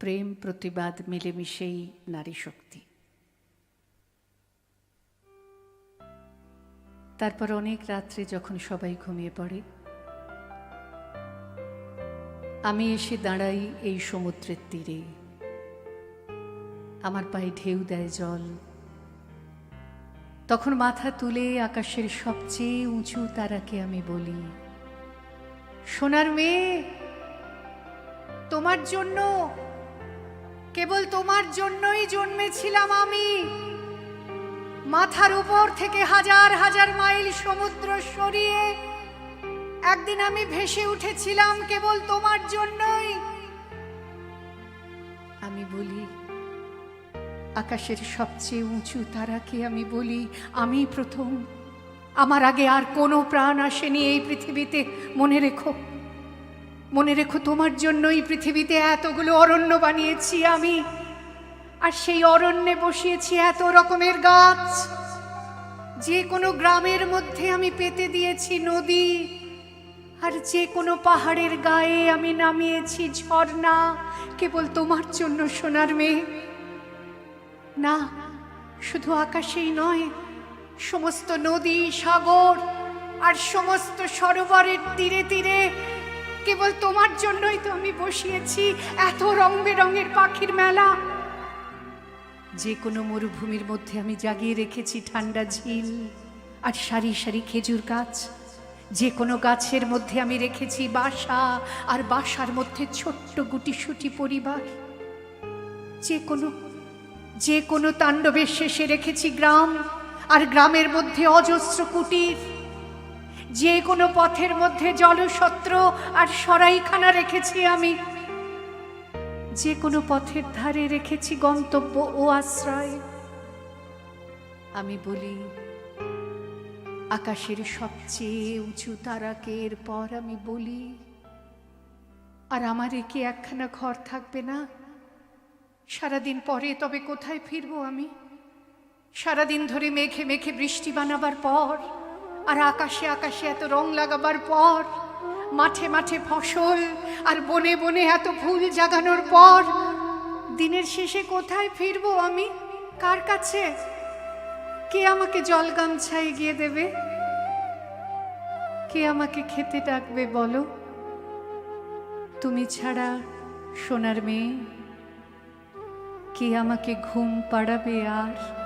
প্রেম, প্রতিবাদ, মিলেমিশেই নারী শক্তি। তারপর অনেক রাত্রে যখন সবাই ঘুমিয়ে পড়ে, আমি এসে দাঁড়াই এই সমুদ্রের তীরে। আমার পায়ে ঢেউ দেয় জল। তখন মাথা তুলে আকাশের সবচেয়ে উঁচু তারাকে আমি বলি, সোনার মেয়ে, তোমার জন্য কেবল তোমার জন্যই জন্মেছিলাম আমি। মাথার উপর থেকে হাজার হাজার মাইল সমুদ্র সরিয়ে একদিন আমি ভেসে উঠেছিলাম কেবল তোমার জন্যই। আমি বলি, আকাশের সবচেয়ে উঁচু তারাকে আমি বলি, আমি প্রথম। আমার আগে আর কোনো প্রাণ আসেনি এই পৃথিবীতে, মনে রেখো। মনে রেখো, তোমার জন্যই পৃথিবীতে এতগুলো অরণ্য বানিয়েছি আমি। আর সেই অরণ্যে বসিয়েছি এত রকমের গাছ। যে কোনো গ্রামের মধ্যে আমি পেতে দিয়েছি নদী। আর যে কোনো পাহাড়ের গায়ে আমি নামিয়েছি ঝর্ণা। কেবল তোমার জন্য, সোনার মেয়ে। না, শুধু আকাশেই নয়, সমস্ত নদী, সাগর আর সমস্ত সরোবরের তীরে তীরে কেবল তোমার জন্যই তো আমি বসিয়েছি এত রং বেরঙের পাখির মেলা। যে কোনো মরুভূমির মধ্যে আমি জাগিয়ে রেখেছি ঠান্ডা ঝিল আর সারি সারি খেজুর গাছ। যে কোনো গাছের মধ্যে আমি রেখেছি বাসা আর বাসার মধ্যে ছোট্ট গুটিসুটি পরিবার। যে কোনো যে কোনো তাণ্ডবের শেষে রেখেছি গ্রাম আর গ্রামের মধ্যে অজস্র কুটির। যে কোনো পথের মধ্যে জলসত্র আর সরাইখানা রেখেছি আমি। যে কোনো পথের ধারে রেখেছি গন্তব্য ও আশ্রয়। আমি বলি, আকাশের সবচেয়ে উঁচু তারাকে এরপর আমি বলি, আর আমার কি একখানা ঘর থাকবে না। সারাদিন পরে তবে কোথায় ফিরবো আমি? সারাদিন ধরে মেঘে মেঘে বৃষ্টি বানাবার পর আর আকাশে আকাশে এত রং লাগাবার পর, মাঠে মাঠে ফসল আর বনে বনে এত ফুল জাগানোর পর, দিনের শেষে কোথায় ফিরবো আমি? কার কাছে? কে আমাকে জল গামছা এগিয়ে দেবে? কে আমাকে খেতে ডাকবে বলো? তুমি ছাড়া সোনার মেয়ে, কে আমাকে ঘুম পাড়াবে আর